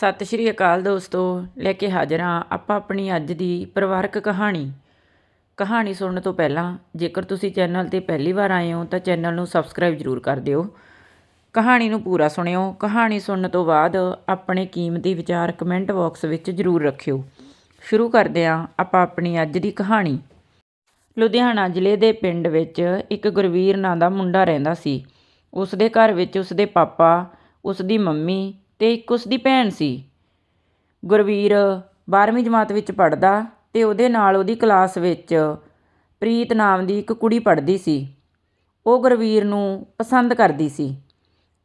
ਸਤਿ ਸ਼੍ਰੀ ਅਕਾਲ ਦੋਸਤੋ, ਲੈ ਕੇ ਹਾਜ਼ਰ ਹਾਂ ਆਪਾਂ ਆਪਣੀ ਅੱਜ ਦੀ ਪਰਿਵਾਰਕ ਕਹਾਣੀ। ਕਹਾਣੀ ਸੁਣਨ ਤੋਂ ਪਹਿਲਾਂ, ਜੇਕਰ ਤੁਸੀਂ ਚੈਨਲ ਤੇ ਪਹਿਲੀ ਵਾਰ ਆਏ ਹੋ, ਤਾਂ ਚੈਨਲ ਨੂੰ ਸਬਸਕ੍ਰਾਈਬ ਜ਼ਰੂਰ ਕਰ ਦਿਓ। ਕਹਾਣੀ ਨੂੰ ਪੂਰਾ ਸੁਣਿਓ। ਕਹਾਣੀ ਸੁਣਨ ਤੋਂ ਬਾਅਦ ਆਪਣੇ ਕੀਮਤੀ ਵਿਚਾਰ ਕਮੈਂਟ ਬਾਕਸ ਵਿੱਚ ਜ਼ਰੂਰ ਰੱਖਿਓ। ਸ਼ੁਰੂ ਕਰਦੇ ਹਾਂ ਆਪਾਂ ਆਪਣੀ ਅੱਜ ਦੀ ਕਹਾਣੀ। ਲੁਧਿਆਣਾ ਜ਼ਿਲ੍ਹੇ ਦੇ ਪਿੰਡ ਵਿੱਚ ਇੱਕ ਗੁਰਵੀਰ ਨਾਂ ਦਾ ਮੁੰਡਾ ਰਹਿੰਦਾ ਸੀ। ਉਸ ਦੇ ਘਰ ਵਿੱਚ ਉਸ ਦੇ ਪਾਪਾ ਉਸ ਦੀ ਮੰਮੀ ਅਤੇ ਇੱਕ ਉਸਦੀ ਭੈਣ ਸੀ। ਗੁਰਵੀਰ 12ਵੀਂ ਜਮਾਤ ਵਿੱਚ ਪੜ੍ਹਦਾ ਅਤੇ ਉਹਦੇ ਨਾਲ ਉਹਦੀ ਕਲਾਸ ਵਿੱਚ ਪ੍ਰੀਤ ਨਾਮ ਦੀ ਇੱਕ ਕੁੜੀ ਪੜ੍ਹਦੀ ਸੀ। ਉਹ ਗੁਰਵੀਰ ਨੂੰ ਪਸੰਦ ਕਰਦੀ ਸੀ।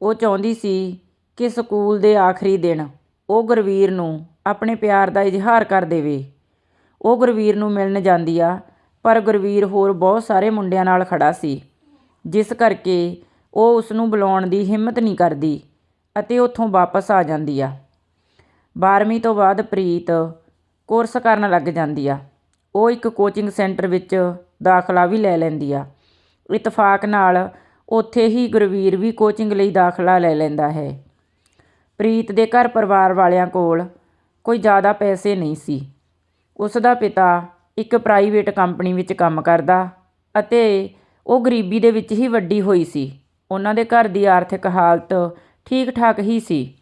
ਉਹ ਚਾਹੁੰਦੀ ਸੀ ਕਿ ਸਕੂਲ ਦੇ ਆਖਰੀ ਦਿਨ ਉਹ ਗੁਰਵੀਰ ਨੂੰ ਆਪਣੇ ਪਿਆਰ ਦਾ ਇਜ਼ਹਾਰ ਕਰ ਦੇਵੇ। ਉਹ ਗੁਰਵੀਰ ਨੂੰ ਮਿਲਣ ਜਾਂਦੀ ਆ, ਪਰ ਗੁਰਵੀਰ ਹੋਰ ਬਹੁਤ ਸਾਰੇ ਮੁੰਡਿਆਂ ਨਾਲ ਖੜਾ ਸੀ, ਜਿਸ ਕਰਕੇ ਉਹ ਉਸ ਨੂੰ ਬੁਲਾਉਣ ਦੀ ਹਿੰਮਤ ਨਹੀਂ ਕਰਦੀ। ਅਤੇ ਉੱਥੋਂ ਵਾਪਸ ਆ ਜਾਂਦੀ ਆ। 12ਵੀਂ ਤੋਂ ਬਾਅਦ ਪ੍ਰੀਤ ਕੋਰਸ ਕਰਨ ਲੱਗ ਜਾਂਦੀ ਆ। ਉਹ ਇੱਕ ਕੋਚਿੰਗ ਸੈਂਟਰ ਵਿੱਚ ਦਾਖਲਾ ਵੀ ਲੈ ਲੈਂਦੀ ਆ। ਇਤਫਾਕ ਨਾਲ ਉੱਥੇ ਹੀ ਗੁਰਵੀਰ ਵੀ ਕੋਚਿੰਗ ਲਈ ਦਾਖਲਾ ਲੈ ਲੈਂਦਾ ਹੈ। ਪ੍ਰੀਤ ਦੇ ਘਰ ਪਰਿਵਾਰ ਵਾਲਿਆਂ ਕੋਲ ਕੋਈ ਜ਼ਿਆਦਾ ਪੈਸੇ ਨਹੀਂ ਸੀ। ਉਸ ਦਾ ਪਿਤਾ ਇੱਕ ਪ੍ਰਾਈਵੇਟ ਕੰਪਨੀ ਵਿੱਚ ਕੰਮ ਕਰਦਾ ਅਤੇ ਉਹ ਗਰੀਬੀ ਦੇ ਵਿੱਚ ਹੀ ਵੱਡੀ ਹੋਈ ਸੀ। ਉਹਨਾਂ ਦੇ ਘਰ ਦੀ ਆਰਥਿਕ ਹਾਲਤ ਠੀਕ ਠਾਕ ਹੀ ਸੀ।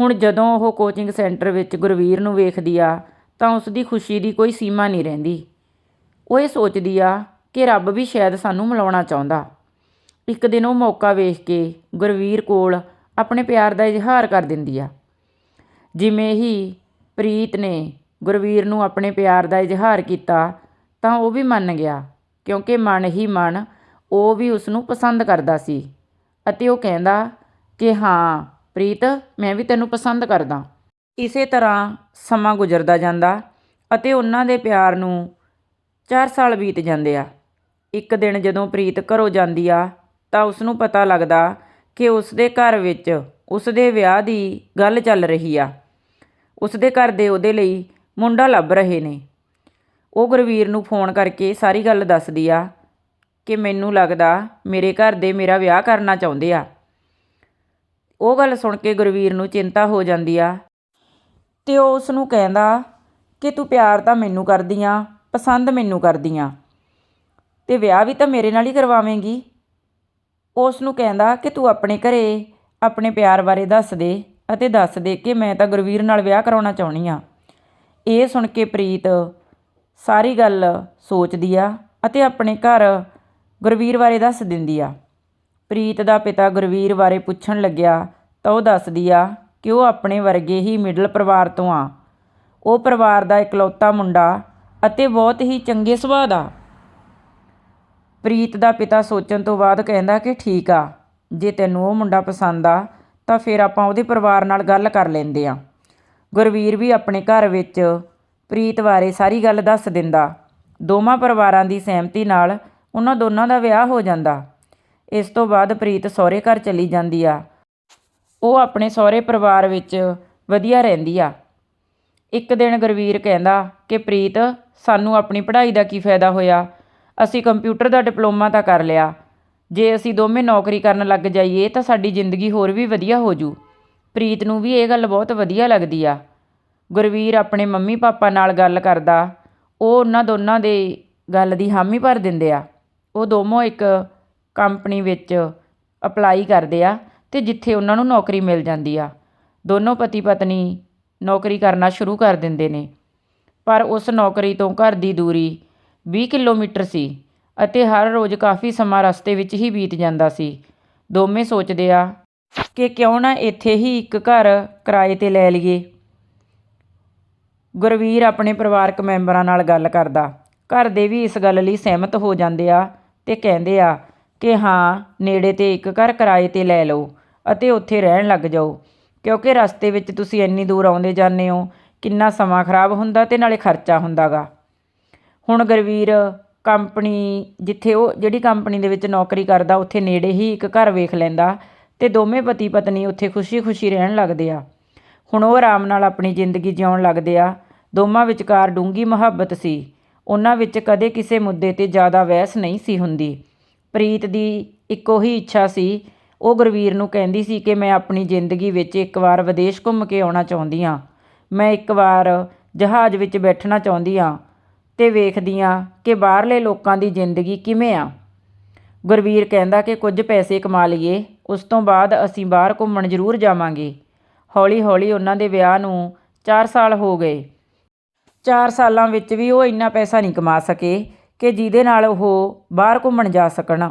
ਹੁਣ ਜਦੋਂ ਉਹ ਕੋਚਿੰਗ ਸੈਂਟਰ ਵਿੱਚ ਗੁਰਵੀਰ ਨੂੰ ਵੇਖਦੀ ਆ, ਤਾਂ ਉਸ ਦੀ ਖੁਸ਼ੀ ਦੀ ਕੋਈ ਸੀਮਾ ਨਹੀਂ ਰਹਿੰਦੀ। ਉਹ ਇਹ ਸੋਚਦੀ ਆ ਕਿ ਰੱਬ ਵੀ ਸ਼ਾਇਦ ਸਾਨੂੰ ਮਿਲਾਉਣਾ ਚਾਹੁੰਦਾ। ਇੱਕ ਦਿਨ ਉਹ ਮੌਕਾ ਵੇਖ ਕੇ ਗੁਰਵੀਰ ਕੋਲ ਆਪਣੇ ਪਿਆਰ ਦਾ ਇਜ਼ਹਾਰ ਕਰ ਦਿੰਦੀ ਆ। ਜਿਵੇਂ ਹੀ ਪ੍ਰੀਤ ਨੇ ਗੁਰਵੀਰ ਨੂੰ ਆਪਣੇ ਪਿਆਰ ਦਾ ਇਜ਼ਹਾਰ ਕੀਤਾ, ਤਾਂ ਉਹ ਵੀ ਮੰਨ ਗਿਆ, ਕਿਉਂਕਿ ਮਨ ਹੀ ਮਨ ਉਹ ਵੀ ਉਸ ਨੂੰ ਪਸੰਦ ਕਰਦਾ ਸੀ। ਅਤੇ ਉਹ ਕਹਿੰਦਾ ਕਿ ਹਾਂ, ਪ੍ਰੀਤ, ਮੈਂ ਵੀ ਤੈਨੂੰ ਪਸੰਦ ਕਰਦਾ। ਇਸੇ ਤਰ੍ਹਾਂ ਸਮਾਂ ਗੁਜ਼ਰਦਾ ਜਾਂਦਾ ਅਤੇ ਉਹਨਾਂ ਦੇ ਪਿਆਰ ਨੂੰ 4 ਸਾਲ ਬੀਤ ਜਾਂਦੇ ਆ। ਇੱਕ ਦਿਨ ਜਦੋਂ ਪ੍ਰੀਤ ਘਰੋਂ ਜਾਂਦੀ ਆ, ਤਾਂ ਉਸ ਨੂੰ ਪਤਾ ਲੱਗਦਾ ਕਿ ਉਸ ਦੇ ਘਰ ਵਿੱਚ ਉਸ ਦੇ ਵਿਆਹ ਦੀ ਗੱਲ ਚੱਲ ਰਹੀ ਆ। ਉਸ ਦੇ ਘਰ ਦੇ ਉਹਦੇ ਲਈ ਮੁੰਡਾ ਲੱਭ ਰਹੇ ਨੇ। ਉਹ ਗੁਰਵੀਰ ਨੂੰ ਫੋਨ ਕਰਕੇ ਸਾਰੀ ਗੱਲ ਦੱਸਦੀ ਆ ਕਿ ਮੈਨੂੰ ਲੱਗਦਾ ਮੇਰੇ ਘਰ ਦੇ ਮੇਰਾ ਵਿਆਹ ਕਰਨਾ ਚਾਹੁੰਦੇ ਆ। ਉਹ ਗੱਲ ਸੁਣ ਕੇ ਗੁਰਵੀਰ ਨੂੰ ਚਿੰਤਾ ਹੋ ਜਾਂਦੀ ਆ। ਤੇ ਉਹ ਉਸ ਨੂੰ ਕਹਿੰਦਾ ਕਿ ਤੂੰ ਪਿਆਰ ਤਾਂ ਮੈਨੂੰ ਕਰਦੀ ਆ, ਪਸੰਦ ਮੈਨੂੰ ਕਰਦੀ ਆ। ਤੇ ਵਿਆਹ ਵੀ ਤਾਂ ਮੇਰੇ ਨਾਲ ਹੀ ਕਰਵਾਵੇਂਗੀ। ਉਸ ਨੂੰ ਕਹਿੰਦਾ ਕਿ ਤੂੰ ਆਪਣੇ ਘਰੇ ਆਪਣੇ ਪਿਆਰ ਬਾਰੇ ਦੱਸ ਦੇ ਅਤੇ ਦੱਸ ਦੇ ਕਿ ਮੈਂ ਤਾਂ ਗੁਰਵੀਰ ਨਾਲ ਵਿਆਹ ਕਰਾਉਣਾ ਚਾਹੁੰਦੀ ਆ। ਇਹ ਸੁਣ ਕੇ ਪ੍ਰੀਤ ਸਾਰੀ ਗੱਲ ਸੋਚਦੀ ਆ ਅਤੇ ਆਪਣੇ ਘਰ ਗੁਰਵੀਰ ਬਾਰੇ ਦੱਸ ਦਿੰਦੀ ਆ। ਪ੍ਰੀਤ ਦਾ ਪਿਤਾ ਗੁਰਵੀਰ ਬਾਰੇ ਪੁੱਛਣ ਲੱਗਿਆ, ਤਾਂ ਉਹ ਦੱਸਦੀ ਆ ਕਿ ਉਹ ਆਪਣੇ ਵਰਗੇ ਹੀ ਮਿਡਲ ਪਰਿਵਾਰ ਤੋਂ ਆ। ਉਹ ਪਰਿਵਾਰ ਦਾ ਇਕਲੌਤਾ ਮੁੰਡਾ ਅਤੇ ਬਹੁਤ ਹੀ ਚੰਗੇ ਸੁਭਾਅ ਦਾ। ਪ੍ਰੀਤ ਦਾ ਪਿਤਾ ਸੋਚਣ ਤੋਂ ਬਾਅਦ ਕਹਿੰਦਾ ਕਿ ਠੀਕ ਆ, ਜੇ ਤੈਨੂੰ ਉਹ ਮੁੰਡਾ ਪਸੰਦ ਆ, ਤਾਂ ਫਿਰ ਆਪਾਂ ਉਹਦੇ ਪਰਿਵਾਰ ਨਾਲ ਗੱਲ ਕਰ ਲੈਂਦੇ ਆ। ਗੁਰਵੀਰ ਵੀ ਆਪਣੇ ਘਰ ਵਿੱਚ ਪ੍ਰੀਤ ਬਾਰੇ ਸਾਰੀ ਗੱਲ ਦੱਸ ਦਿੰਦਾ। ਦੋਵਾਂ ਪਰਿਵਾਰਾਂ ਦੀ ਸਹਿਮਤੀ ਨਾਲ ਉਹਨਾਂ ਦੋਨਾਂ ਦਾ ਵਿਆਹ ਹੋ ਜਾਂਦਾ। ਇਸ ਤੋਂ ਬਾਅਦ ਪ੍ਰੀਤ ਸਹੁਰੇ ਘਰ ਚਲੀ ਜਾਂਦੀ ਆ। ਉਹ ਆਪਣੇ ਸਹੁਰੇ ਪਰਿਵਾਰ ਵਿੱਚ ਵਧੀਆ ਰਹਿੰਦੀ ਆ। ਇੱਕ ਦਿਨ ਗੁਰਵੀਰ ਕਹਿੰਦਾ ਕਿ ਪ੍ਰੀਤ, ਸਾਨੂੰ ਆਪਣੀ ਪੜ੍ਹਾਈ ਦਾ ਕੀ ਫਾਇਦਾ ਹੋਇਆ? ਅਸੀਂ ਕੰਪਿਊਟਰ ਦਾ ਡਿਪਲੋਮਾ ਤਾਂ ਕਰ ਲਿਆ। ਜੇ ਅਸੀਂ ਦੋਵੇਂ ਨੌਕਰੀ ਕਰਨ ਲੱਗ ਜਾਈਏ ਤਾਂ ਸਾਡੀ ਜ਼ਿੰਦਗੀ ਹੋਰ ਵੀ ਵਧੀਆ ਹੋ ਜੂ। ਪ੍ਰੀਤ ਨੂੰ ਵੀ ਇਹ ਗੱਲ ਬਹੁਤ ਵਧੀਆ ਲੱਗਦੀ ਆ। ਗੁਰਵੀਰ ਆਪਣੇ ਮੰਮੀ ਪਾਪਾ ਨਾਲ ਗੱਲ ਕਰਦਾ। ਉਹ ਉਹਨਾਂ ਦੋਨਾਂ ਦੇ ਗੱਲ ਦੀ ਹਾਮੀ ਭਰ ਦਿੰਦੇ ਆ। ਉਹ ਦੋਵੇਂ ਇੱਕ ਕੰਪਨੀ ਵਿੱਚ ਅਪਲਾਈ ਕਰਦੇ ਆ ਅਤੇ ਜਿੱਥੇ ਉਹਨਾਂ ਨੂੰ ਨੌਕਰੀ ਮਿਲ ਜਾਂਦੀ ਆ। ਦੋਨੋਂ ਪਤੀ ਪਤਨੀ ਨੌਕਰੀ ਕਰਨਾ ਸ਼ੁਰੂ ਕਰ ਦਿੰਦੇ ਨੇ। ਪਰ ਉਸ ਨੌਕਰੀ ਤੋਂ ਘਰ ਦੀ ਦੂਰੀ ਵੀਹ ਕਿਲੋਮੀਟਰ ਸੀ ਅਤੇ ਹਰ ਰੋਜ਼ ਕਾਫੀ ਸਮਾਂ ਰਸਤੇ ਵਿੱਚ ਹੀ ਬੀਤ ਜਾਂਦਾ ਸੀ। ਦੋਵੇਂ ਸੋਚਦੇ ਆ ਕਿ ਕਿਉਂ ਨਾ ਇੱਥੇ ਹੀ ਇੱਕ ਘਰ ਕਿਰਾਏ ਤੇ ਲੈ ਲਈਏ। ਗੁਰਵੀਰ ਆਪਣੇ ਪਰਿਵਾਰਕ ਮੈਂਬਰਾਂ ਨਾਲ ਗੱਲ ਕਰਦਾ। ਘਰ ਦੇ ਵੀ ਇਸ ਗੱਲ ਲਈ ਸਹਿਮਤ ਹੋ ਜਾਂਦੇ ਆ ਅਤੇ ਕਹਿੰਦੇ ਆ ਕਿ ਹਾਂ, ਨੇੜੇ ਤੇ ਇੱਕ ਘਰ ਕਿਰਾਏ ਤੇ ਲੈ ਲਓ ਅਤੇ ਉੱਥੇ ਰਹਿਣ ਲੱਗ ਜਾਓ। ਕਿਉਂਕਿ ਰਸਤੇ ਵਿੱਚ ਤੁਸੀਂ ਇੰਨੀ ਦੂਰ ਆਉਂਦੇ ਜਾਂਦੇ ਹੋ, ਕਿੰਨਾ ਸਮਾਂ ਖਰਾਬ ਹੁੰਦਾ ਅਤੇ ਨਾਲੇ ਖਰਚਾ ਹੁੰਦਾ ਗਾ ਹੁਣ ਗੁਰਵੀਰ, ਕੰਪਨੀ ਜਿੱਥੇ ਉਹ, ਜਿਹੜੀ ਕੰਪਨੀ ਦੇ ਵਿੱਚ ਨੌਕਰੀ ਕਰਦਾ, ਉੱਥੇ ਨੇੜੇ ਹੀ ਇੱਕ ਘਰ ਵੇਖ ਲੈਂਦਾ ਅਤੇ ਦੋਵੇਂ ਪਤੀ ਪਤਨੀ ਉੱਥੇ ਖੁਸ਼ੀ-ਖੁਸ਼ੀ ਰਹਿਣ ਲੱਗਦੇ ਆ। ਹੁਣ ਉਹ ਆਰਾਮ ਨਾਲ ਆਪਣੀ ਜ਼ਿੰਦਗੀ ਜਿਉਣ ਲੱਗਦੇ ਆ। ਦੋਵਾਂ ਵਿਚਕਾਰ ਡੂੰਗੀ ਮੁਹੱਬਤ ਸੀ। ਉਹਨਾਂ ਵਿੱਚ ਕਦੇ ਕਿਸੇ ਮੁੱਦੇ ਤੇ ਜ਼ਿਆਦਾ ਬਹਿਸ ਨਹੀਂ ਸੀ ਹੁੰਦੀ। ਪ੍ਰੀਤ ਦੀ ਇੱਕੋ ਹੀ ਇੱਛਾ ਸੀ। ਉਹ ਗੁਰਵੀਰ ਨੂੰ ਕਹਿੰਦੀ ਸੀ ਕਿ ਮੈਂ ਆਪਣੀ ਜ਼ਿੰਦਗੀ ਵਿੱਚ ਇੱਕ ਵਾਰ ਵਿਦੇਸ਼ ਘੁੰਮ ਕੇ ਆਉਣਾ ਚਾਹੁੰਦੀ ਹਾਂ। ਮੈਂ ਇੱਕ ਵਾਰ ਜਹਾਜ਼ ਵਿੱਚ ਬੈਠਣਾ ਚਾਹੁੰਦੀ ਹਾਂ ਤੇ ਵੇਖਦੀ ਹਾਂ ਕਿ ਬਾਹਰਲੇ ਲੋਕਾਂ ਦੀ ਜ਼ਿੰਦਗੀ ਕਿਵੇਂ ਆ। ਗੁਰਵੀਰ ਕਹਿੰਦਾ ਕਿ ਕੁਝ ਪੈਸੇ ਕਮਾ ਲਈਏ, ਉਸ ਤੋਂ ਬਾਅਦ ਅਸੀਂ ਬਾਹਰ ਘੁੰਮਣ ਜ਼ਰੂਰ ਜਾਵਾਂਗੇ। ਹੌਲੀ ਹੌਲੀ ਉਹਨਾਂ ਦੇ ਵਿਆਹ ਨੂੰ 4 ਸਾਲ ਹੋ ਗਏ। 4 ਸਾਲਾਂ ਵਿੱਚ ਵੀ ਉਹ ਇੰਨਾ ਪੈਸਾ ਨਹੀਂ ਕਮਾ ਸਕੇ। ਕਿ ਜਿਹਦੇ ਨਾਲ ਉਹ ਬਾਹਰ ਘੁੰਮਣ ਜਾ ਸਕਣ।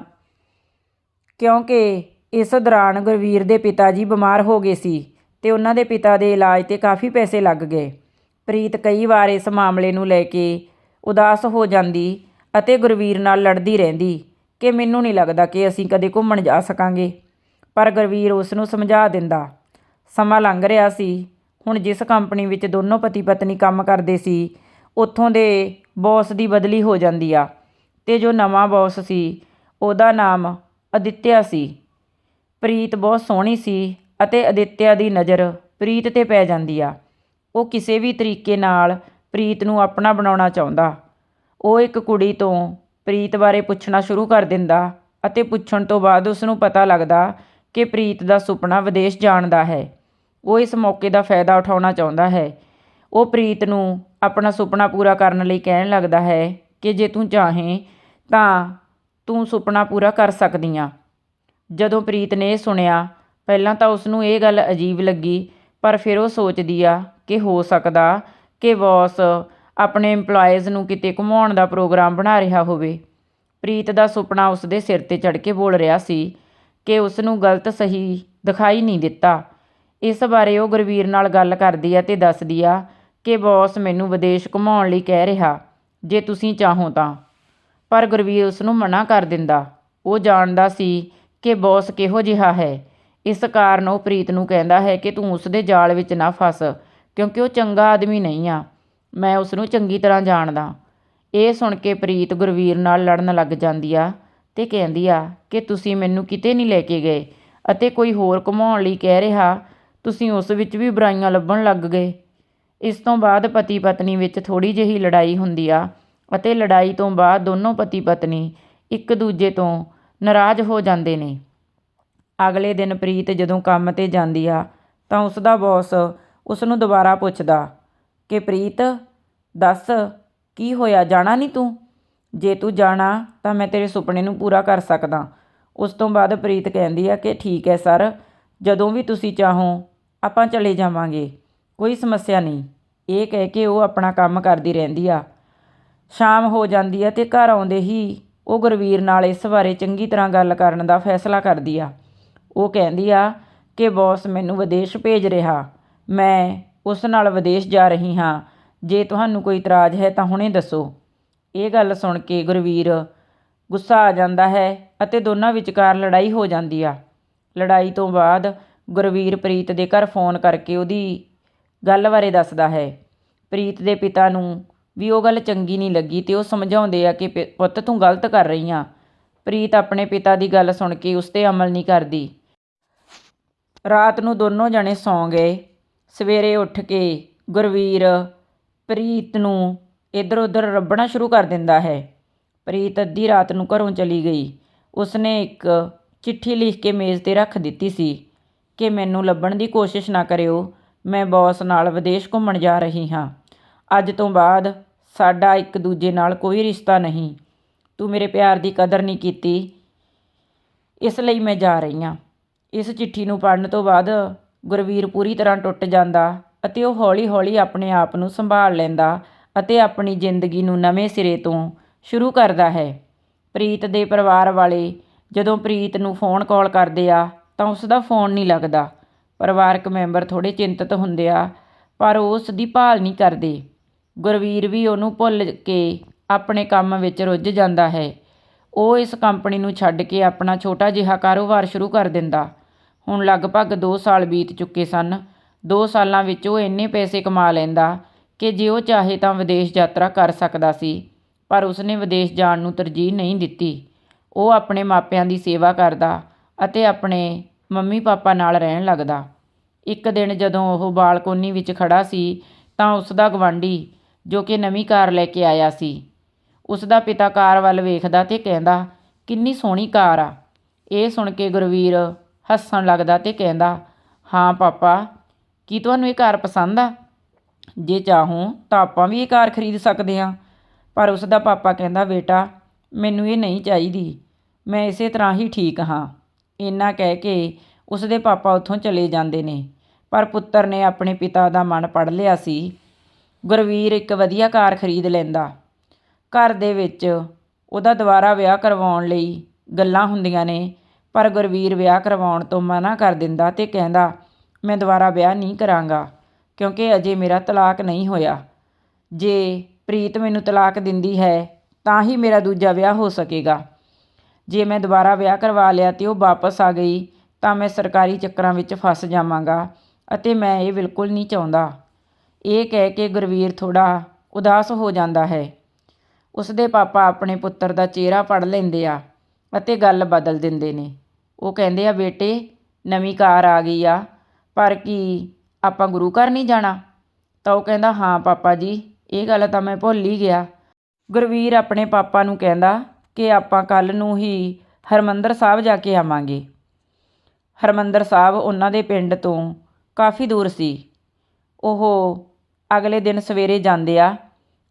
ਕਿਉਂਕਿ ਇਸ ਦੌਰਾਨ ਗੁਰਵੀਰ ਦੇ ਪਿਤਾ ਜੀ ਬਿਮਾਰ ਹੋ ਗਏ ਸੀ ਤੇ ਉਹਨਾਂ ਦੇ ਪਿਤਾ ਦੇ ਇਲਾਜ ਤੇ ਕਾਫੀ ਪੈਸੇ ਲੱਗ ਗਏ। ਪ੍ਰੀਤ ਕਈ ਵਾਰ ਇਸ ਮਾਮਲੇ ਨੂੰ ਲੈ ਕੇ ਉਦਾਸ ਹੋ ਜਾਂਦੀ ਅਤੇ ਗੁਰਵੀਰ ਨਾਲ ਲੜਦੀ ਰਹਿੰਦੀ ਕਿ ਮੈਨੂੰ ਨਹੀਂ ਲੱਗਦਾ ਕਿ ਅਸੀਂ ਕਦੇ ਘੁੰਮਣ ਜਾ ਸਕਾਂਗੇ। ਪਰ ਗੁਰਵੀਰ ਉਸ ਨੂੰ ਸਮਝਾ ਦਿੰਦਾ। ਸਮਾਂ ਲੰਘ ਰਿਹਾ ਸੀ। ਹੁਣ ਜਿਸ ਕੰਪਨੀ ਵਿੱਚ ਦੋਨੋਂ ਪਤੀ ਪਤਨੀ ਕੰਮ ਕਰਦੇ ਸੀ, ਉੱਥੋਂ ਦੇ ਬੌਸ ਦੀ ਬਦਲੀ ਹੋ ਜਾਂਦੀ ਆ। ਅਤੇ ਜੋ ਨਵਾਂ ਬੌਸ ਸੀ, ਉਹਦਾ ਨਾਮ ਅਦਿੱਤਿਆ ਸੀ। ਪ੍ਰੀਤ ਬਹੁਤ ਸੋਹਣੀ ਸੀ ਅਤੇ ਅਦਿੱਤਿਆ ਦੀ ਨਜ਼ਰ ਪ੍ਰੀਤ ਤੇ ਪੈ ਜਾਂਦੀ ਆ। ਉਹ ਕਿਸੇ ਵੀ ਤਰੀਕੇ ਨਾਲ ਪ੍ਰੀਤ ਨੂੰ ਆਪਣਾ ਬਣਾਉਣਾ ਚਾਹੁੰਦਾ। ਉਹ ਇੱਕ ਕੁੜੀ ਤੋਂ ਪ੍ਰੀਤ ਬਾਰੇ ਪੁੱਛਣਾ ਸ਼ੁਰੂ ਕਰ ਦਿੰਦਾ ਅਤੇ ਪੁੱਛਣ ਤੋਂ ਬਾਅਦ ਉਸ ਨੂੰ ਪਤਾ ਲੱਗਦਾ ਕਿ ਪ੍ਰੀਤ ਦਾ ਸੁਪਨਾ ਵਿਦੇਸ਼ ਜਾਣ ਦਾ ਹੈ। ਉਹ ਇਸ ਮੌਕੇ ਦਾ ਫਾਇਦਾ ਉਠਾਉਣਾ ਚਾਹੁੰਦਾ ਹੈ ਉਹ ਪ੍ਰੀਤ ਨੂੰ ਆਪਣਾ ਸੁਪਨਾ ਪੂਰਾ ਕਰਨ ਲਈ ਕਹਿਣ ਲੱਗਦਾ ਹੈ ਕਿ ਜੇ ਤੂੰ ਚਾਹੇ ਤਾਂ ਤੂੰ ਸੁਪਨਾ ਪੂਰਾ ਕਰ ਸਕਦੀ ਆ। ਜਦੋਂ ਪ੍ਰੀਤ ਨੇ ਇਹ ਸੁਣਿਆ, ਪਹਿਲਾਂ ਤਾਂ ਉਸ ਨੂੰ ਇਹ ਗੱਲ ਅਜੀਬ ਲੱਗੀ, ਪਰ ਫਿਰ ਉਹ ਸੋਚਦੀ ਆ ਕਿ ਹੋ ਸਕਦਾ ਕਿ ਬੌਸ ਆਪਣੇ EMPLOYEES ਨੂੰ ਕਿਤੇ ਘੁਮਾਉਣ ਦਾ ਪ੍ਰੋਗਰਾਮ ਬਣਾ ਰਿਹਾ ਹੋਵੇ। ਪ੍ਰੀਤ ਦਾ ਸੁਪਨਾ ਉਸ ਦੇ ਸਿਰ ਤੇ ਚੜ ਕੇ ਬੋਲ ਰਿਹਾ ਸੀ ਕਿ ਉਸ ਨੂੰ ਗਲਤ ਸਹੀ ਦਿਖਾਈ ਨਹੀਂ ਦਿੱਤਾ। ਇਸ ਬਾਰੇ ਉਹ ਗੁਰਵੀਰ ਨਾਲ ਗੱਲ ਕਰਦੀ ਆ ਤੇ ਦੱਸਦੀ ਆ ਕਿ ਬੌਸ ਮੈਨੂੰ ਵਿਦੇਸ਼ ਘੁਮਾਉਣ ਲਈ ਕਹਿ ਰਿਹਾ, ਜੇ ਤੁਸੀਂ ਚਾਹੋ ਤਾਂ। ਪਰ ਗੁਰਵੀਰ ਉਸ ਨੂੰ ਮਨਾ ਕਰ ਦਿੰਦਾ। ਉਹ ਜਾਣਦਾ ਸੀ ਕਿ ਬੌਸ ਕਿਹੋ ਜਿਹਾ ਹੈ। ਇਸ ਕਾਰਨ ਉਹ ਪ੍ਰੀਤ ਨੂੰ ਕਹਿੰਦਾ ਹੈ ਕਿ ਤੂੰ ਉਸ ਦੇ ਜਾਲ ਵਿੱਚ ਨਾ ਫਸ, ਕਿਉਂਕਿ ਉਹ ਚੰਗਾ ਆਦਮੀ ਨਹੀਂ ਆ। ਮੈਂ ਉਸ ਨੂੰ ਚੰਗੀ ਤਰ੍ਹਾਂ ਜਾਣਦਾ। ਇਹ ਸੁਣ ਕੇ ਪ੍ਰੀਤ ਗੁਰਵੀਰ ਨਾਲ ਲੜਨ ਲੱਗ ਜਾਂਦੀ ਆ ਤੇ ਕਹਿੰਦੀ ਆ ਕਿ ਤੁਸੀਂ ਮੈਨੂੰ ਕਿਤੇ ਨਹੀਂ ਲੈ ਕੇ ਗਏ ਅਤੇ ਕੋਈ ਹੋਰ ਘੁਮਾਉਣ ਲਈ ਕਹਿ ਰਿਹਾ, ਤੁਸੀਂ ਉਸ ਵਿੱਚ ਵੀ ਬੁਰਾਈਆਂ ਲੱਭਣ ਲੱਗ ਗਏ। ਇਸ ਤੋਂ ਬਾਅਦ ਪਤੀ ਪਤਨੀ ਵਿੱਚ ਥੋੜ੍ਹੀ ਜਿਹੀ ਲੜਾਈ ਹੁੰਦੀ ਆ ਅਤੇ ਲੜਾਈ ਤੋਂ ਬਾਅਦ ਦੋਨੋਂ ਪਤੀ ਪਤਨੀ ਇੱਕ ਦੂਜੇ ਤੋਂ ਨਾਰਾਜ਼ ਹੋ ਜਾਂਦੇ ਨੇ। ਅਗਲੇ ਦਿਨ ਪ੍ਰੀਤ ਜਦੋਂ ਕੰਮ ਤੇ ਜਾਂਦੀ ਆ ਤਾਂ ਉਸ ਦਾ ਬੌਸ ਉਸ ਨੂੰ ਦੁਬਾਰਾ ਪੁੱਛਦਾ ਕਿ, ਪ੍ਰੀਤ, ਦੱਸ, ਕੀ ਹੋਇਆ? ਜਾਣਾ ਨਹੀਂ ਤੂੰ? ਜੇ ਤੂੰ ਜਾਣਾ ਤਾਂ ਮੈਂ ਤੇਰੇ ਸੁਪਨੇ ਨੂੰ ਪੂਰਾ ਕਰ ਸਕਦਾ। ਉਸ ਤੋਂ ਬਾਅਦ ਪ੍ਰੀਤ ਕਹਿੰਦੀ ਆ ਕਿ, ਠੀਕ ਹੈ ਸਰ, ਜਦੋਂ ਵੀ ਤੁਸੀਂ ਚਾਹੋ ਆਪਾਂ ਚਲੇ ਜਾਵਾਂਗੇ। ਕੋਈ ਸਮੱਸਿਆ ਨਹੀਂ। ਇਹ ਕਹਿ ਕੇ ਉਹ ਆਪਣਾ ਕੰਮ ਕਰਦੀ ਰਹਿੰਦੀ ਆ। ਸ਼ਾਮ ਹੋ ਜਾਂਦੀ ਆ ਤੇ ਘਰ ਆਉਂਦੇ ਹੀ ਉਹ ਗੁਰਵੀਰ ਨਾਲ ਇਸ ਬਾਰੇ ਚੰਗੀ ਤਰ੍ਹਾਂ ਗੱਲ ਕਰਨ ਦਾ ਫੈਸਲਾ ਕਰਦੀ ਆ। ਉਹ ਕਹਿੰਦੀ ਆ ਕਿ ਬੌਸ ਮੈਨੂੰ ਵਿਦੇਸ਼ ਭੇਜ ਰਿਹਾ। ਮੈਂ ਉਸ ਨਾਲ ਵਿਦੇਸ਼ ਜਾ ਰਹੀ ਹਾਂ। ਜੇ ਤੁਹਾਨੂੰ ਕੋਈ ਇਤਰਾਜ਼ ਹੈ ਤਾਂ ਹੁਣੇ ਦੱਸੋ। ਇਹ ਗੱਲ ਸੁਣ ਕੇ ਗੁਰਵੀਰ ਗੁੱਸਾ ਆ ਜਾਂਦਾ ਹੈ ਅਤੇ ਦੋਨਾਂ ਵਿਚਕਾਰ ਲੜਾਈ ਹੋ ਜਾਂਦੀ ਆ। ਲੜਾਈ ਤੋਂ ਬਾਅਦ ਗੁਰਵੀਰ ਪ੍ਰੀਤ ਦੇ ਘਰ ਫੋਨ ਕਰਕੇ ਉਹਦੀ ਗੱਲ ਬਾਰੇ ਦੱਸਦਾ ਹੈ। ਪ੍ਰੀਤ ਦੇ ਪਿਤਾ ਨੂੰ ਵੀ ਉਹ ਗੱਲ ਚੰਗੀ ਨਹੀਂ ਲੱਗੀ ਤੇ ਉਹ ਸਮਝਾਉਂਦੇ ਆ ਕਿ ਪ- ਪੁੱਤ ਤੂੰ ਗਲਤ ਕਰ ਰਹੀ ਆ। ਪ੍ਰੀਤ ਆਪਣੇ ਪਿਤਾ ਦੀ ਗੱਲ ਸੁਣ ਕੇ ਉਸ ਤੇ ਅਮਲ ਨਹੀਂ ਕਰਦੀ। ਰਾਤ ਨੂੰ ਦੋਨੋਂ ਜਣੇ ਸੌਂ ਗਏ। ਸਵੇਰੇ ਉੱਠ ਕੇ ਗੁਰਵੀਰ ਪ੍ਰੀਤ ਨੂੰ ਇੱਧਰ ਉੱਧਰ ਰੱਬਣਾ ਸ਼ੁਰੂ ਕਰ ਦਿੰਦਾ ਹੈ। ਪ੍ਰੀਤ ਅੱਧੀ ਰਾਤ ਨੂੰ ਘਰੋਂ ਚਲੀ ਗਈ। ਉਸਨੇ ਇੱਕ ਚਿੱਠੀ ਲਿਖ ਕੇ ਮੇਜ਼ ਤੇ ਰੱਖ ਦਿੱਤੀ ਸੀ ਕਿ ਮੈਨੂੰ ਲੱਭਣ ਦੀ ਕੋਸ਼ਿਸ਼ ਨਾ ਕਰਿਓ। ਮੈਂ ਬੌਸ ਨਾਲ ਵਿਦੇਸ਼ ਘੁੰਮਣ ਜਾ ਰਹੀ ਹਾਂ। ਅੱਜ ਤੋਂ ਬਾਅਦ ਸਾਡਾ ਇੱਕ ਦੂਜੇ ਨਾਲ ਕੋਈ ਰਿਸ਼ਤਾ ਨਹੀਂ। ਤੂੰ ਮੇਰੇ ਪਿਆਰ ਦੀ ਕਦਰ ਨਹੀਂ ਕੀਤੀ। ਇਸ ਲਈ ਮੈਂ ਜਾ ਰਹੀ ਹਾਂ। ਇਸ ਚਿੱਠੀ ਨੂੰ ਪੜ੍ਹਨ ਤੋਂ ਬਾਅਦ ਗੁਰਵੀਰ ਪੂਰੀ ਤਰ੍ਹਾਂ ਟੁੱਟ ਜਾਂਦਾ ਅਤੇ ਉਹ ਹੌਲੀ-ਹੌਲੀ ਆਪਣੇ ਆਪ ਨੂੰ ਸੰਭਾਲ ਲੈਂਦਾ ਅਤੇ ਆਪਣੀ ਜ਼ਿੰਦਗੀ ਨੂੰ ਨਵੇਂ ਸਿਰੇ ਤੋਂ ਸ਼ੁਰੂ ਕਰਦਾ ਹੈ। ਪ੍ਰੀਤ ਦੇ ਪਰਿਵਾਰ ਵਾਲੇ ਜਦੋਂ ਪ੍ਰੀਤ ਨੂੰ ਫੋਨ ਕਾਲ ਕਰਦੇ ਆ ਤਾਂ ਉਸ ਦਾ ਫੋਨ ਨਹੀਂ ਲੱਗਦਾ। ਪਰਿਵਾਰਕ ਮੈਂਬਰ ਥੋੜ੍ਹੇ ਚਿੰਤਤ ਹੁੰਦੇ ਆ, ਪਰ ਉਹ ਉਸ ਦੀ ਭਾਲ ਨਹੀਂ ਕਰਦੇ। ਗੁਰਵੀਰ ਵੀ ਉਹਨੂੰ ਭੁੱਲ ਕੇ ਆਪਣੇ ਕੰਮ ਵਿੱਚ ਰੁੱਝ ਜਾਂਦਾ ਹੈ। ਉਹ ਇਸ ਕੰਪਨੀ ਨੂੰ ਛੱਡ ਕੇ ਆਪਣਾ ਛੋਟਾ ਜਿਹਾ ਕਾਰੋਬਾਰ ਸ਼ੁਰੂ ਕਰ ਦਿੰਦਾ। ਹੁਣ ਲਗਭਗ 2 ਸਾਲ ਬੀਤ ਚੁੱਕੇ ਸਨ। 2 ਸਾਲਾਂ ਵਿੱਚ ਉਹ ਇੰਨੇ ਪੈਸੇ ਕਮਾ ਲੈਂਦਾ ਕਿ ਜੇ ਉਹ ਚਾਹੇ ਤਾਂ ਵਿਦੇਸ਼ ਯਾਤਰਾ ਕਰ ਸਕਦਾ ਸੀ, ਪਰ ਉਸਨੇ ਵਿਦੇਸ਼ ਜਾਣ ਨੂੰ ਤਰਜੀਹ ਨਹੀਂ ਦਿੱਤੀ। ਉਹ ਆਪਣੇ ਮਾਪਿਆਂ ਦੀ ਸੇਵਾ ਕਰਦਾ ਅਤੇ ਆਪਣੇ ਮੰਮੀ ਪਾਪਾ ਨਾਲ ਰਹਿਣ ਲੱਗਦਾ। ਇੱਕ ਦਿਨ ਜਦੋਂ ਉਹ ਬਾਲਕੋਨੀ ਵਿੱਚ ਖੜ੍ਹਾ ਸੀ ਤਾਂ ਉਸ ਦਾ ਗਵਾਂਢੀ ਜੋ ਕਿ ਨਵੀਂ ਕਾਰ ਲੈ ਕੇ ਆਇਆ ਸੀ, ਉਸ ਦਾ ਪਿਤਾ ਕਾਰ ਵੱਲ ਵੇਖਦਾ ਤੇ ਕਹਿੰਦਾ, ਕਿੰਨੀ ਸੋਹਣੀ ਕਾਰ ਆ। ਇਹ ਸੁਣ ਕੇ ਗੁਰਵੀਰ ਹੱਸਣ ਲੱਗਦਾ ਤੇ ਕਹਿੰਦਾ, ਹਾਂ ਪਾਪਾ, ਕੀ ਤੁਹਾਨੂੰ ਇਹ ਕਾਰ ਪਸੰਦ ਆ? ਜੇ ਚਾਹੋ ਤਾਂ ਆਪਾਂ ਵੀ ਇਹ ਕਾਰ ਖਰੀਦ ਸਕਦੇ ਹਾਂ। ਪਰ ਉਸ ਦਾ ਪਾਪਾ ਕਹਿੰਦਾ, ਬੇਟਾ, ਮੈਨੂੰ ਇਹ ਨਹੀਂ ਚਾਹੀਦੀ। ਮੈਂ ਇਸੇ ਤਰ੍ਹਾਂ ਹੀ ਠੀਕ ਹਾਂ। ਇੰਨਾ ਕਹਿ ਕੇ ਉਸ ਦੇ ਪਾਪਾ ਉੱਥੋਂ ਚਲੇ ਜਾਂਦੇ ਨੇ। ਪਰ ਪੁੱਤਰ ਨੇ ਆਪਣੇ ਪਿਤਾ ਦਾ ਮਨ ਪੜ ਲਿਆ ਸੀ। ਗੁਰਵੀਰ ਇੱਕ ਵਧੀਆ ਕਾਰ ਖਰੀਦ ਲੈਂਦਾ। ਘਰ ਦੇ ਵਿੱਚ ਉਹਦਾ ਦੁਬਾਰਾ ਵਿਆਹ ਕਰਵਾਉਣ ਲਈ ਗੱਲਾਂ ਹੁੰਦੀਆਂ ਨੇ, ਪਰ ਗੁਰਵੀਰ ਵਿਆਹ ਕਰਵਾਉਣ ਤੋਂ ਮਨਾ ਕਰ ਦਿੰਦਾ ਤੇ ਕਹਿੰਦਾ, ਮੈਂ ਦੁਬਾਰਾ ਵਿਆਹ ਨਹੀਂ ਕਰਾਂਗਾ, ਕਿਉਂਕਿ ਅਜੇ ਮੇਰਾ ਤਲਾਕ ਨਹੀਂ ਹੋਇਆ। ਜੇ ਪ੍ਰੀਤ ਮੈਨੂੰ ਤਲਾਕ ਦਿੰਦੀ ਹੈ, ਤਾਂ ਹੀ ਮੇਰਾ ਦੂਜਾ ਵਿਆਹ ਹੋ ਸਕੇਗਾ। ਜੇ ਮੈਂ ਦੁਬਾਰਾ ਵਿਆਹ ਕਰਵਾ ਲਿਆ ਤੇ ਉਹ ਵਾਪਸ ਆ ਗਈ, ਤਾਂ ਮੈਂ ਸਰਕਾਰੀ ਚੱਕਰਾਂ ਵਿੱਚ ਫਸ ਜਾਵਾਂਗਾ ਅਤੇ ਮੈਂ ਇਹ ਬਿਲਕੁਲ ਨਹੀਂ ਚਾਹੁੰਦਾ। ਇਹ ਕਹਿ ਕੇ ਗੁਰਵੀਰ ਥੋੜ੍ਹਾ ਉਦਾਸ ਹੋ ਜਾਂਦਾ ਹੈ। ਉਸਦੇ ਪਾਪਾ ਆਪਣੇ ਪੁੱਤਰ ਦਾ ਚਿਹਰਾ ਪੜ ਲੈਂਦੇ ਆ ਅਤੇ ਗੱਲ ਬਦਲ ਦਿੰਦੇ ਨੇ। ਉਹ ਕਹਿੰਦੇ ਆ, ਬੇਟੇ, ਨਵੀਂ ਕਾਰ ਆ ਗਈ ਆ, ਪਰ ਕੀ ਆਪਾਂ ਗੁਰੂ ਘਰ ਨਹੀਂ ਜਾਣਾ? ਤਾਂ ਉਹ ਕਹਿੰਦਾ, ਹਾਂ, ਪਾਪਾ ਜੀ, ਇਹ ਗੱਲ ਤਾਂ ਮੈਂ ਭੁੱਲ ਹੀ ਗਿਆ। ਗੁਰਵੀਰ ਆਪਣੇ ਪਾਪਾ ਨੂੰ ਕਹਿੰਦਾ ਕਿ ਆਪਾਂ ਕੱਲ੍ਹ ਨੂੰ ਹੀ ਹਰਿਮੰਦਰ ਸਾਹਿਬ ਜਾ ਕੇ ਆਵਾਂਗੇ। ਹਰਿਮੰਦਰ ਸਾਹਿਬ ਉਹਨਾਂ ਦੇ ਪਿੰਡ ਤੋਂ ਕਾਫੀ ਦੂਰ ਸੀ। ਉਹ ਅਗਲੇ ਦਿਨ ਸਵੇਰੇ ਜਾਂਦੇ ਆ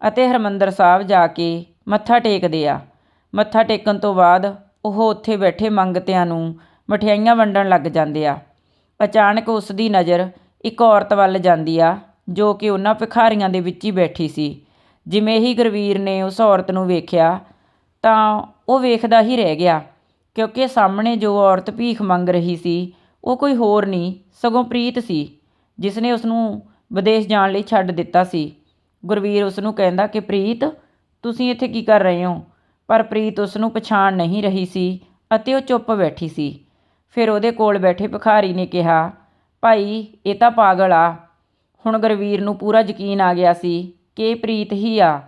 ਅਤੇ ਹਰਿਮੰਦਰ ਸਾਹਿਬ ਜਾ ਕੇ ਮੱਥਾ ਟੇਕਦੇ ਆ। ਮੱਥਾ ਟੇਕਣ ਤੋਂ ਬਾਅਦ ਉਹ ਉੱਥੇ ਬੈਠੇ ਮੰਗਤਿਆਂ ਨੂੰ ਮਠਿਆਈਆਂ ਵੰਡਣ ਲੱਗ ਜਾਂਦੇ ਆ। ਅਚਾਨਕ ਉਸ ਦੀ ਨਜ਼ਰ ਇੱਕ ਔਰਤ ਵੱਲ ਜਾਂਦੀ ਆ, ਜੋ ਕਿ ਉਹਨਾਂ ਭਿਖਾਰੀਆਂ ਦੇ ਵਿੱਚ ਹੀ ਬੈਠੀ ਸੀ। ਜਿਵੇਂ ਹੀ ਗੁਰਵੀਰ ਨੇ ਉਸ ਔਰਤ ਨੂੰ ਵੇਖਿਆ ਤਾਂ ਉਹ ਵੇਖਦਾ ਹੀ ਰਹਿ ਗਿਆ, ਕਿਉਂਕਿ ਸਾਹਮਣੇ ਜੋ ਔਰਤ ਭੀਖ ਮੰਗ ਰਹੀ ਸੀ, ਉਹ ਕੋਈ ਹੋਰ ਨਹੀਂ, ਸਗੋਂ ਪ੍ਰੀਤ ਸੀ ਜਿਸ ਨੇ ਉਸ ਨੂੰ ਵਿਦੇਸ਼ ਜਾਣ ਲਈ ਛੱਡ ਦਿੱਤਾ ਸੀ। ਗੁਰਵੀਰ ਉਸ ਨੂੰ ਕਹਿੰਦਾ ਕਿ ਪ੍ਰੀਤ, ਤੁਸੀਂ ਇੱਥੇ ਕੀ ਕਰ ਰਹੇ ਹੋ? ਪਰ ਪ੍ਰੀਤ ਉਸ ਨੂੰ ਪਛਾਣ ਨਹੀਂ ਰਹੀ ਸੀ ਅਤੇ ਉਹ ਚੁੱਪ ਬੈਠੀ ਸੀ। ਫਿਰ ਉਹਦੇ ਕੋਲ ਬੈਠੇ ਭਿਖਾਰੀ ਨੇ ਕਿਹਾ, ਭਾਈ, ਇਹ ਤਾਂ ਪਾਗਲ ਆ। ਹੁਣ ਗੁਰਵੀਰ ਨੂੰ ਪੂਰਾ ਯਕੀਨ ਆ ਗਿਆ ਸੀ ਕਿ ਇਹ ਪ੍ਰੀਤ ਹੀ ਆ।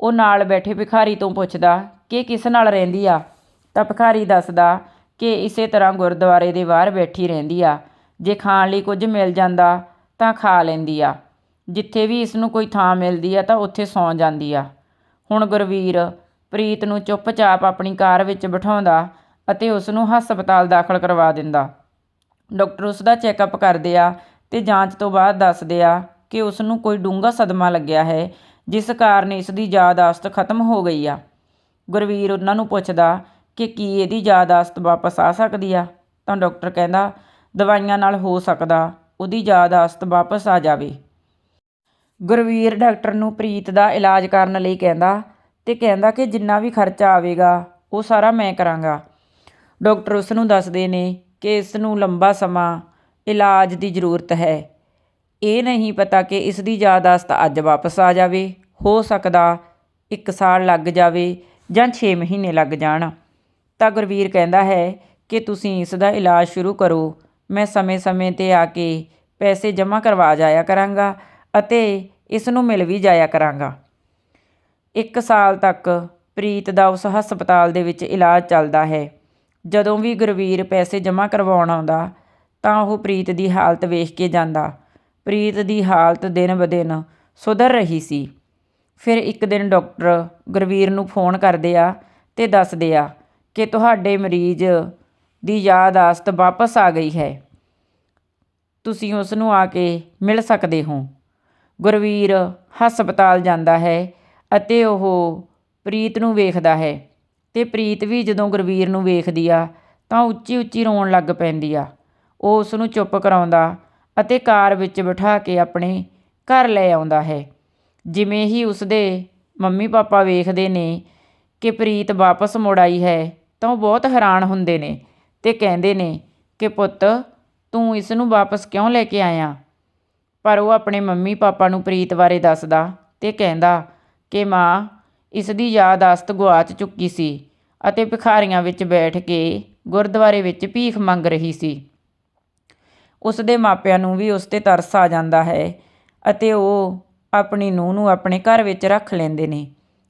ਉਹ ਨਾਲ ਬੈਠੇ ਭਿਖਾਰੀ ਤੋਂ ਪੁੱਛਦਾ ਕਿ ਕਿਸ ਨਾਲ ਰਹਿੰਦੀ ਆ? ਤਾਂ ਭਿਖਾਰੀ ਦੱਸਦਾ ਕਿ ਇਸੇ ਤਰ੍ਹਾਂ ਗੁਰਦੁਆਰੇ ਦੇ ਬਾਹਰ ਬੈਠੀ ਰਹਿੰਦੀ ਆ। ਜੇ ਖਾਣ ਲਈ ਕੁਝ ਮਿਲ ਜਾਂਦਾ ਤਾਂ ਖਾ ਲੈਂਦੀ ਆ। ਜਿੱਥੇ ਵੀ ਇਸ ਨੂੰ ਕੋਈ ਥਾਂ ਮਿਲਦੀ ਆ ਤਾਂ ਉੱਥੇ ਸੌਂ ਜਾਂਦੀ ਆ। ਹੁਣ ਗੁਰਵੀਰ ਪ੍ਰੀਤ ਨੂੰ ਚੁੱਪਚਾਪ ਆਪਣੀ ਕਾਰ ਵਿੱਚ ਬਿਠਾਉਂਦਾ ਅਤੇ ਉਸ ਨੂੰ ਹਸਪਤਾਲ ਦਾਖਲ ਕਰਵਾ ਦਿੰਦਾ। ਡਾਕਟਰ ਉਸ ਦਾ ਚੈੱਕਅਪ ਕਰਦੇ ਆ ਤੇ ਜਾਂਚ ਤੋਂ ਬਾਅਦ ਦੱਸਦੇ ਆ ਕਿ ਉਸ ਨੂੰ ਕੋਈ ਡੂੰਘਾ ਸਦਮਾ ਲੱਗਿਆ ਹੈ, ਜਿਸ ਕਾਰਨ ਇਸ ਦੀ ਯਾਦਾਸ਼ਤ ਖਤਮ ਹੋ ਗਈ ਆ। ਗੁਰਵੀਰ ਉਹਨਾਂ ਨੂੰ ਪੁੱਛਦਾ ਕਿ ਕੀ ਇਹਦੀ ਯਾਦਾਸ਼ਤ ਵਾਪਸ ਆ ਸਕਦੀ ਆ? ਤਾਂ ਡਾਕਟਰ ਕਹਿੰਦਾ, ਦਵਾਈਆਂ ਨਾਲ ਹੋ ਸਕਦਾ, ਉਹਦੀ ਯਾਦਾਸ਼ਤ ਵਾਪਸ ਆ ਜਾਵੇ। ਗੁਰਵੀਰ ਡਾਕਟਰ ਨੂੰ ਪ੍ਰੀਤ ਦਾ ਇਲਾਜ ਕਰਨ ਲਈ ਕਹਿੰਦਾ ਤੇ ਕਹਿੰਦਾ ਕਿ ਜਿੰਨਾ ਵੀ ਖਰਚਾ ਆਵੇਗਾ, ਉਹ ਸਾਰਾ ਮੈਂ ਕਰਾਂਗਾ। ਡਾਕਟਰ ਉਸ ਨੂੰ ਦੱਸਦੇ ਨੇ ਕਿ ਇਸ ਨੂੰ ਲੰਬਾ ਸਮਾਂ ਇਲਾਜ ਦੀ ਜ਼ਰੂਰਤ ਹੈ। ਇਹ ਨਹੀਂ ਪਤਾ ਕਿ ਇਸ ਦੀ ਯਾਦਾਸ਼ਤ ਅੱਜ ਵਾਪਸ ਆ ਜਾਵੇ, ਹੋ ਸਕਦਾ ਇੱਕ ਸਾਲ ਲੱਗ ਜਾਵੇ ਜਾਂ 6 ਮਹੀਨੇ ਲੱਗ ਜਾਣ। ਤਾਂ ਗੁਰਵੀਰ ਕਹਿੰਦਾ ਹੈ ਕਿ ਤੁਸੀਂ ਇਸ ਦਾ ਇਲਾਜ ਸ਼ੁਰੂ ਕਰੋ। ਮੈਂ ਸਮੇਂ-ਸਮੇਂ ਤੇ ਆ ਕੇ ਪੈਸੇ ਜਮ੍ਹਾਂ ਕਰਵਾ ਜਾਇਆ ਕਰਾਂਗਾ ਅਤੇ ਇਸ ਨੂੰ ਮਿਲ ਵੀ ਜਾਇਆ ਕਰਾਂਗਾ। ਇੱਕ ਸਾਲ ਤੱਕ ਪ੍ਰੀਤ ਦਾ ਉਸ ਹਸਪਤਾਲ ਦੇ ਵਿੱਚ ਇਲਾਜ ਚੱਲਦਾ ਹੈ। ਜਦੋਂ ਵੀ ਗੁਰਵੀਰ ਪੈਸੇ ਜਮ੍ਹਾਂ ਕਰਵਾਉਣ ਆਉਂਦਾ, ਤਾਂ ਉਹ ਪ੍ਰੀਤ ਦੀ ਹਾਲਤ ਵੇਖ ਕੇ ਜਾਂਦਾ। ਪ੍ਰੀਤ ਦੀ ਹਾਲਤ ਦਿਨ ਬਦਿਨ ਸੁਧਰ ਰਹੀ ਸੀ। ਫਿਰ ਇੱਕ ਦਿਨ ਡਾਕਟਰ ਗੁਰਵੀਰ ਨੂੰ ਫੋਨ ਕਰਦੇ ਆ ਅਤੇ ਦੱਸਦੇ ਆ ਕਿ ਤੁਹਾਡੇ ਮਰੀਜ਼ ਦੀ ਯਾਦਾਸ਼ਤ ਵਾਪਸ ਆ ਗਈ ਹੈ। ਤੁਸੀਂ ਉਸ ਨੂੰ ਆ ਕੇ ਮਿਲ ਸਕਦੇ ਹੋ। ਗੁਰਵੀਰ ਹਸਪਤਾਲ ਜਾਂਦਾ ਹੈ ਅਤੇ ਉਹ ਪ੍ਰੀਤ ਨੂੰ ਵੇਖਦਾ ਹੈ ਤੇ ਪ੍ਰੀਤ ਵੀ ਜਦੋਂ ਗੁਰਵੀਰ ਨੂੰ ਵੇਖਦੀ ਆ ਤਾਂ ਉੱਚੀ ਉੱਚੀ ਰੋਣ ਲੱਗ ਪੈਂਦੀ ਆ। ਉਹ ਉਸ ਨੂੰ ਚੁੱਪ ਕਰਾਉਂਦਾ ਅਤੇ ਕਾਰ ਵਿੱਚ ਬਿਠਾ ਕੇ ਆਪਣੇ ਘਰ ਲੈ ਆਉਂਦਾ ਹੈ। ਜਿਵੇਂ ਹੀ ਉਸਦੇ ਮੰਮੀ ਪਾਪਾ ਵੇਖਦੇ ਨੇ ਕਿ ਪ੍ਰੀਤ ਵਾਪਸ ਮੁੜ ਆਈ ਹੈ, ਤਾਂ ਉਹ ਬਹੁਤ ਹੈਰਾਨ ਹੁੰਦੇ ਨੇ ਤੇ ਕਹਿੰਦੇ ਨੇ ਕਿ ਪੁੱਤ, ਤੂੰ ਇਸ ਨੂੰ ਵਾਪਸ ਕਿਉਂ ਲੈ ਕੇ ਆਇਆ? ਪਰ ਉਹ ਆਪਣੇ ਮੰਮੀ ਪਾਪਾ ਨੂੰ ਪ੍ਰੀਤ ਬਾਰੇ ਦੱਸਦਾ ਤੇ ਕਹਿੰਦਾ ਕਿ ਮਾਂ ਇਸ ਦੀ ਯਾਦਾਸ਼ਤ ਗੁਆਚ ਚੁੱਕੀ ਸੀ ਅਤੇ ਭਿਖਾਰੀਆਂ ਵਿੱਚ ਬੈਠ ਕੇ ਗੁਰਦੁਆਰੇ ਵਿੱਚ ਭੀਖ ਮੰਗ ਰਹੀ ਸੀ। ਉਸ ਦੇ ਮਾਪਿਆਂ ਨੂੰ ਵੀ ਉਸ ਤੇ ਤਰਸ ਆ ਜਾਂਦਾ ਹੈ ਅਤੇ ਉਹ ਆਪਣੀ ਨੂੰਹ ਨੂੰ ਆਪਣੇ ਘਰ ਵਿੱਚ ਰੱਖ ਲੈਂਦੇ ਨੇ।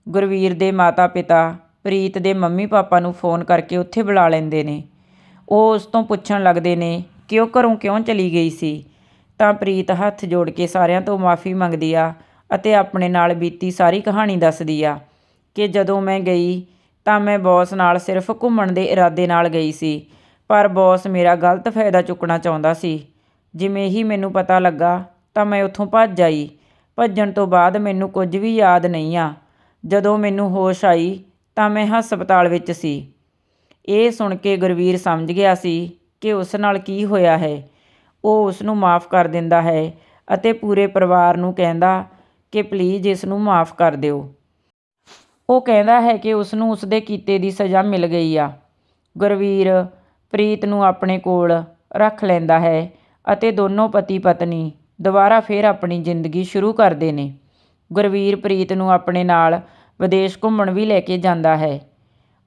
ਗੁਰਵੀਰ ਦੇ ਮਾਤਾ-ਪਿਤਾ, ਪ੍ਰੀਤ ਦੇ ਮੰਮੀ ਪਾਪਾ ਨੂੰ ਫੋਨ ਕਰਕੇ ਉੱਥੇ ਬੁਲਾ ਲੈਂਦੇ ਨੇ। ਉਹ ਉਸ ਤੋਂ ਪੁੱਛਣ ਲੱਗਦੇ ਨੇ ਕਿ ਉਹ ਘਰੋਂ ਕਿਉਂ ਚਲੀ ਗਈ ਸੀ? ਤਾਂ ਪ੍ਰੀਤ ਹੱਥ ਜੋੜ ਕੇ ਸਾਰਿਆਂ ਤੋਂ ਮਾਫੀ ਮੰਗਦੀ ਆ ਅਤੇ ਆਪਣੇ ਨਾਲ ਬੀਤੀ ਸਾਰੀ ਕਹਾਣੀ ਦੱਸਦੀ ਆ ਕਿ ਜਦੋਂ ਮੈਂ ਗਈ ਤਾਂ ਮੈਂ ਬੌਸ ਨਾਲ ਸਿਰਫ ਘੁੰਮਣ ਦੇ ਇਰਾਦੇ ਨਾਲ ਗਈ ਸੀ, ਪਰ ਬੌਸ ਮੇਰਾ ਗਲਤ ਫਾਇਦਾ ਚੁੱਕਣਾ ਚਾਹੁੰਦਾ ਸੀ। ਜਿਵੇਂ ਹੀ ਮੈਨੂੰ ਪਤਾ ਲੱਗਾ ਤਾਂ ਮੈਂ ਉੱਥੋਂ ਭੱਜ ਆਈ। ਭੱਜਣ ਤੋਂ ਬਾਅਦ ਮੈਨੂੰ ਕੁਝ ਵੀ ਯਾਦ ਨਹੀਂ ਆ। ਜਦੋਂ ਮੈਨੂੰ ਹੋਸ਼ ਆਈ ਤਾਂ ਮੈਂ ਹਸਪਤਾਲ ਵਿੱਚ ਸੀ। ਇਹ ਸੁਣ ਕੇ ਗੁਰਵੀਰ ਸਮਝ ਗਿਆ ਸੀ ਕਿ ਉਸ ਨਾਲ ਕੀ ਹੋਇਆ ਹੈ। ਉਹ ਉਸ ਨੂੰ ਮਾਫ ਕਰ ਦਿੰਦਾ ਹੈ ਅਤੇ ਪੂਰੇ ਪਰਿਵਾਰ ਨੂੰ ਕਹਿੰਦਾ ਕਿ ਪਲੀਜ਼ ਇਸ ਨੂੰ ਮਾਫ ਕਰ ਦਿਓ। ਉਹ ਕਹਿੰਦਾ ਹੈ ਕਿ ਉਸ ਨੂੰ ਉਸਦੇ ਕੀਤੇ ਦੀ ਸਜ਼ਾ ਮਿਲ ਗਈ ਆ। ਗੁਰਵੀਰ ਪ੍ਰੀਤ ਨੂੰ ਆਪਣੇ ਕੋਲ ਰੱਖ ਲੈਂਦਾ ਹੈ ਅਤੇ ਦੋਨੋਂ ਪਤੀ ਪਤਨੀ ਦੁਬਾਰਾ ਫਿਰ ਆਪਣੀ ਜ਼ਿੰਦਗੀ ਸ਼ੁਰੂ ਕਰਦੇ ਨੇ। ਗੁਰਵੀਰ ਪ੍ਰੀਤ ਨੂੰ ਆਪਣੇ ਨਾਲ ਵਿਦੇਸ਼ ਘੁੰਮਣ ਵੀ ਲੈ ਕੇ ਜਾਂਦਾ ਹੈ।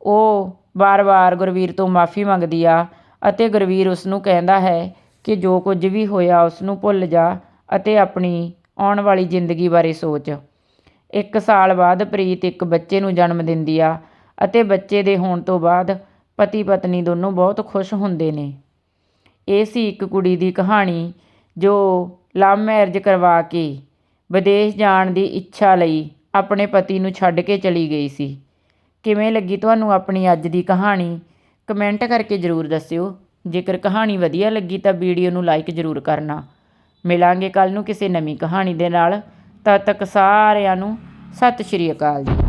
ਉਹ ਵਾਰ-ਵਾਰ ਗੁਰਵੀਰ ਤੋਂ ਮਾਫੀ ਮੰਗਦੀ ਆ ਅਤੇ ਗੁਰਵੀਰ ਉਸ ਨੂੰ ਕਹਿੰਦਾ ਹੈ ਕਿ ਜੋ ਕੁਝ ਵੀ ਹੋਇਆ ਉਸ ਨੂੰ ਭੁੱਲ ਜਾ ਅਤੇ ਆਪਣੀ ਆਉਣ ਵਾਲੀ ਜ਼ਿੰਦਗੀ ਬਾਰੇ ਸੋਚ। ਇੱਕ ਸਾਲ ਬਾਅਦ ਪ੍ਰੀਤ ਇੱਕ ਬੱਚੇ ਨੂੰ ਜਨਮ ਦਿੰਦੀ ਆ ਅਤੇ ਬੱਚੇ ਦੇ ਹੋਣ ਤੋਂ ਬਾਅਦ ਪਤੀ ਪਤਨੀ ਦੋਨੋਂ ਬਹੁਤ ਖੁਸ਼ ਹੁੰਦੇ ਨੇ। ਇਹ ਸੀ ਇੱਕ ਕੁੜੀ ਦੀ ਕਹਾਣੀ ਜੋ ਲਵ ਮੈਰਿਜ ਕਰਵਾ ਕੇ ਵਿਦੇਸ਼ ਜਾਣ ਦੀ ਇੱਛਾ ਲਈ ਆਪਣੇ ਪਤੀ ਨੂੰ ਛੱਡ ਕੇ ਚਲੀ ਗਈ ਸੀ। ਕਿਵੇਂ ਲੱਗੀ ਤੁਹਾਨੂੰ ਆਪਣੀ ਅੱਜ ਦੀ ਕਹਾਣੀ? ਕਮੈਂਟ ਕਰਕੇ ਜ਼ਰੂਰ ਦੱਸਿਓ। ਜੇਕਰ ਕਹਾਣੀ ਵਧੀਆ ਲੱਗੀ ਤਾਂ ਵੀਡੀਓ ਨੂੰ ਲਾਈਕ ਜ਼ਰੂਰ ਕਰਨਾ। ਮਿਲਾਂਗੇ ਕੱਲ ਨੂੰ ਕਿਸੇ ਨਵੀਂ ਕਹਾਣੀ ਦੇ ਨਾਲ। ਤਦ ਤੱਕ ਸਾਰਿਆਂ ਨੂੰ ਸਤਿ ਸ਼੍ਰੀ ਅਕਾਲ ਜੀ।